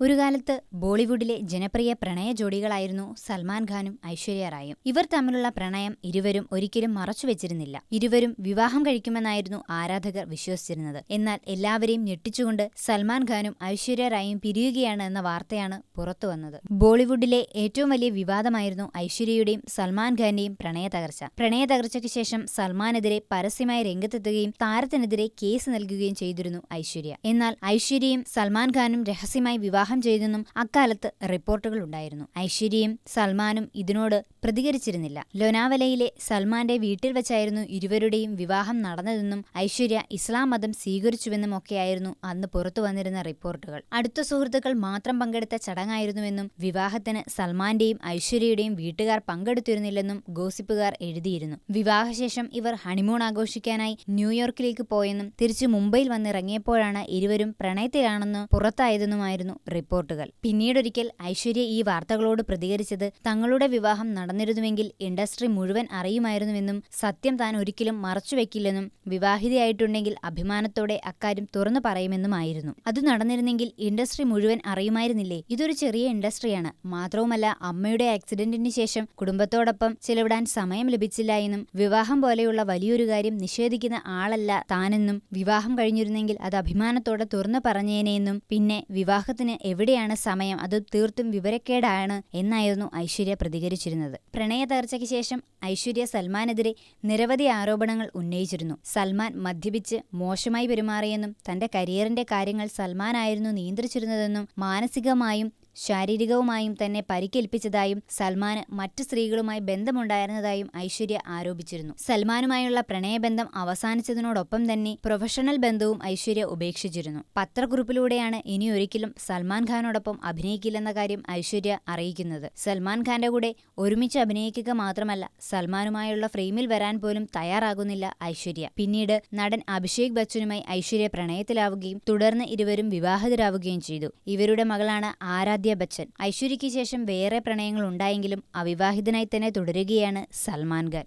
ഒരു കാലത്ത് ബോളിവുഡിലെ ജനപ്രിയ പ്രണയ ജോഡികളായിരുന്നു സൽമാൻ ഖാനും ഐശ്വര്യ റായും. ഇവർ തമ്മിലുള്ള പ്രണയം ഇരുവരും ഒരിക്കലും മറച്ചുവെച്ചിരുന്നില്ല ഇരുവരും വിവാഹം കഴിക്കുമെന്നായിരുന്നു ആരാധകർ വിശ്വസിച്ചിരുന്നത്. എന്നാൽ എല്ലാവരെയും ഞെട്ടിച്ചുകൊണ്ട് സൽമാൻ ഖാനും ഐശ്വര്യ റായും പിരിയുകയാണ് എന്ന വാർത്തയാണ് പുറത്തുവന്നത് ബോളിവുഡിലെ ഏറ്റവും വലിയ വിവാദമായിരുന്നു ഐശ്വര്യയുടെയും സൽമാൻ ഖാന്റെയും പ്രണയ തകർച്ച. പ്രണയ തകർച്ചയ്ക്ക് ശേഷം സൽമാനെതിരെ പരസ്യമായി രംഗത്തെത്തുകയും താരത്തിനെതിരെ കേസ് നൽകുകയും ചെയ്തിരുന്നു ഐശ്വര്യ. എന്നാൽ ഐശ്വര്യയും സൽമാൻ ഖാനും രഹസ്യമായി വിവാഹം ചെയ്തെന്നും അക്കാലത്ത് റിപ്പോർട്ടുകൾ ഉണ്ടായിരുന്നു. ഐശ്വര്യയും സൽമാനും ഇതിനോട് പ്രതികരിച്ചിരുന്നില്ല. ലൊനാവലയിലെ സൽമാന്റെ വീട്ടിൽ വെച്ചായിരുന്നു ഇരുവരുടെയും വിവാഹം നടന്നതെന്നും ഐശ്വര്യ ഇസ്ലാം മതം സ്വീകരിച്ചുവെന്നും ഒക്കെയായിരുന്നു അന്ന് പുറത്തു വന്നിരുന്ന റിപ്പോർട്ടുകൾ. അടുത്ത സുഹൃത്തുക്കൾ മാത്രം പങ്കെടുത്ത ചടങ്ങായിരുന്നുവെന്നും വിവാഹത്തിന് സൽമാന്റെയും ഐശ്വര്യയുടെയും വീട്ടുകാർ പങ്കെടുത്തിരുന്നില്ലെന്നും ഗോസിപ്പുകാർ എഴുതിയിരുന്നു. വിവാഹശേഷം ഇവർ ഹണിമൂൺ ആഘോഷിക്കാനായി ന്യൂയോർക്കിലേക്ക് പോയെന്നും തിരിച്ചു മുംബൈയിൽ വന്നിറങ്ങിയപ്പോഴാണ് ഇരുവരും പ്രണയത്തിലാണെന്ന് പുറത്തായതെന്നുമായിരുന്നു റിപ്പോർട്ടുകൾ. പിന്നീടൊരിക്കൽ ഐശ്വര്യ ഈ വാർത്തകളോട് പ്രതികരിച്ചത് തങ്ങളുടെ വിവാഹം നടന്നിരുന്നുവെങ്കിൽ ഇൻഡസ്ട്രി മുഴുവൻ അറിയുമായിരുന്നുവെന്നും സത്യം താൻ ഒരിക്കലും മറച്ചുവെക്കില്ലെന്നും വിവാഹിതയായിട്ടുണ്ടെങ്കിൽ അഭിമാനത്തോടെ അക്കാര്യം തുറന്നു പറയുമെന്നുമായിരുന്നു. അത് നടന്നിരുന്നെങ്കിൽ ഇൻഡസ്ട്രി മുഴുവൻ അറിയുമായിരുന്നില്ലേ? ഇതൊരു ചെറിയ ഇൻഡസ്ട്രിയാണ്. മാത്രവുമല്ല അമ്മയുടെ ആക്സിഡന്റിന് ശേഷം കുടുംബത്തോടൊപ്പം ചെലവിടാൻ സമയം ലഭിച്ചില്ല എന്നും വിവാഹം പോലെയുള്ള വലിയൊരു കാര്യം നിഷേധിക്കുന്ന ആളല്ല താനെന്നും വിവാഹം കഴിഞ്ഞിരുന്നെങ്കിൽ അത് അഭിമാനത്തോടെ തുറന്നു പറഞ്ഞേനെയെന്നും പിന്നെ വിവാഹത്തിന് എവിടെയാണ് സമയം? അത് തീർത്തും വിവരക്കേടാണ് എന്നായിരുന്നു ഐശ്വര്യ പ്രതികരിച്ചിരുന്നത്. പ്രണയ തകർച്ചയ്ക്ക് ശേഷം ഐശ്വര്യ സൽമാനെതിരെ നിരവധി ആരോപണങ്ങൾ ഉന്നയിച്ചിരുന്നു. സൽമാൻ മദ്യപിച്ച് മോശമായി പെരുമാറിയെന്നും തന്റെ കരിയറിന്റെ കാര്യങ്ങൾ സൽമാനായിരുന്നു നിയന്ത്രിച്ചിരുന്നതെന്നും മാനസികമായും ശാരീരികവുമായും തന്നെ പരിക്കേൽപ്പിച്ചതായും സൽമാന് മറ്റ് സ്ത്രീകളുമായി ബന്ധമുണ്ടായിരുന്നതായും ഐശ്വര്യ ആരോപിച്ചിരുന്നു. സൽമാനുമായുള്ള പ്രണയബന്ധം അവസാനിച്ചതിനോടൊപ്പം തന്നെ പ്രൊഫഷണൽ ബന്ധവും ഐശ്വര്യ ഉപേക്ഷിച്ചിരുന്നു. പത്രക്കുറിപ്പിലൂടെയാണ് ഇനി ഒരിക്കലും സൽമാൻ ഖാനോടൊപ്പം അഭിനയിക്കില്ലെന്ന കാര്യം ഐശ്വര്യ അറിയിക്കുന്നത്. സൽമാൻ ഖാന്റെ കൂടെ ഒരുമിച്ച് അഭിനയിക്കുക മാത്രമല്ല സൽമാനുമായുള്ള ഫ്രെയിമിൽ വരാൻ പോലും തയ്യാറാകുന്നില്ല ഐശ്വര്യ. പിന്നീട് നടൻ അഭിഷേക് ബച്ചനുമായി ഐശ്വര്യ പ്രണയത്തിലാവുകയും തുടർന്ന് ഇരുവരും വിവാഹിതരാവുകയും ചെയ്തു. ഇവരുടെ മകളാണ് ആരാധ്യ ബച്ചൻ ഐശ്വര്യയ്ക്ക് ശേഷം വേറെ പ്രണയങ്ങൾ ഉണ്ടായെങ്കിലും അവിവാഹിതനായി തന്നെ തുടരുകയാണ് സൽമാൻ ഖാൻ.